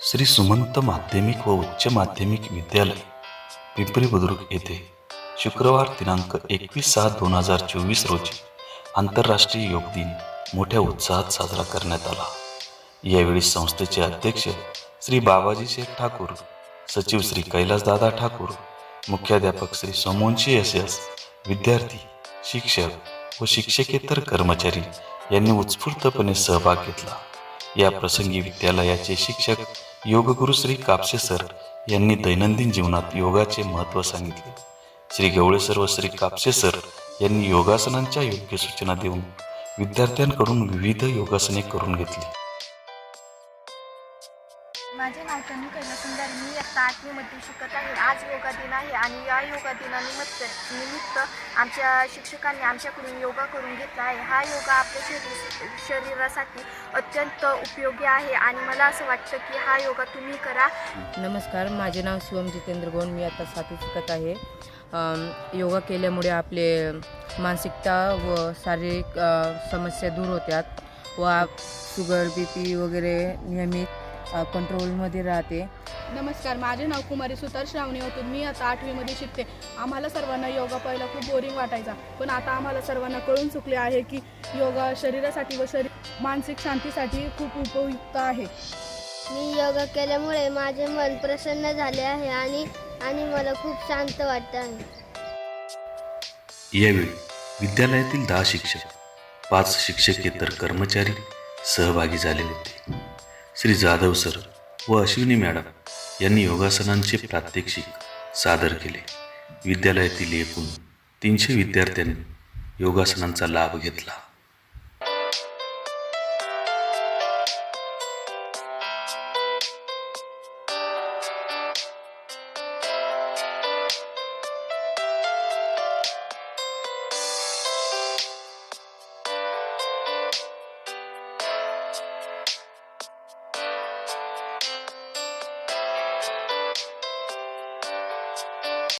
श्री सुमंत माध्यमिक व उच्च माध्यमिक विद्यालय पिंपरी बुद्रुक येथे शुक्रवार दिनांक एकवीस सात दोन हजार चोवीस रोजी आंतरराष्ट्रीय योग दिन मोठ्या उत्साहात साजरा करण्यात आला. यावेळी संस्थेचे अध्यक्ष श्री बाबाजी शेख ठाकूर सचिव श्री कैलासदादा ठाकूर मुख्याध्यापक श्री सोमवंशी एस एस विद्यार्थी शिक्षक व शिक्षकेतर कर्मचारी यांनी उत्स्फूर्तपणे सहभाग घेतला. या प्रसंगी विद्यालयाचे शिक्षक योगगुरु श्री कापसे सर यांनी दैनंदिन जीवनात योगाचे महत्त्व सांगितले. श्री गवळे सर व श्री कापसे सर यांनी योगासनांच्या योग्य सूचना देऊन विद्यार्थ्यांकडून विविध योगासने करून घेतली. माझे नाव तनू कैलासुंदर मी आता आठवीमध्ये शिकत आहे. आज योगा दिन आहे आणि या योगा दिनानिमित्त निमित्त आमच्या शिक्षकांनी आमच्याकडून योगा करून घेतला आहे. हा योगा आपल्या शरीर शरीरासाठी अत्यंत उपयोगी आहे आणि मला असं वाटतं की हा योगा तुम्ही करा. नमस्कार माझे नाव शिवम जितेंद्र गोंड मी आता सातवी शिकत आहे. योगा केल्यामुळे आपले मानसिकता व शारीरिक समस्या दूर होतात व शुगर बी पी वगैरे नियमित कंट्रोलमध्ये राहते. नमस्कार माझे नाव कुमारी सुतार श्रावणी होतो. मी आता आठवीमध्ये शिकते. आम्हाला सर्वांना योगा पहिला खूप बोरिंग वाटायचा. पण आता आम्हाला सर्वांना कळून चुकले आहे की योगा शरीरासाठी व शरीर मानसिक शांतीसाठी खूप उपयुक्त आहे. मी योगा केल्यामुळे माझे मन प्रसन्न झाले आहे आणि आणि मला खूप शांत वाटतं आहे. यावेळी विद्यालयातील दहा शिक्षक पाच शिक्षकेतर कर्मचारी सहभागी झाले होते. श्री जाधव सर व अश्विनी मॅडम यांनी योगासनांचे प्रात्यक्षिक सादर केले. विद्यालयातील एकूण तीनशे विद्यार्थ्यांनी योगासनांचा लाभ घेतला.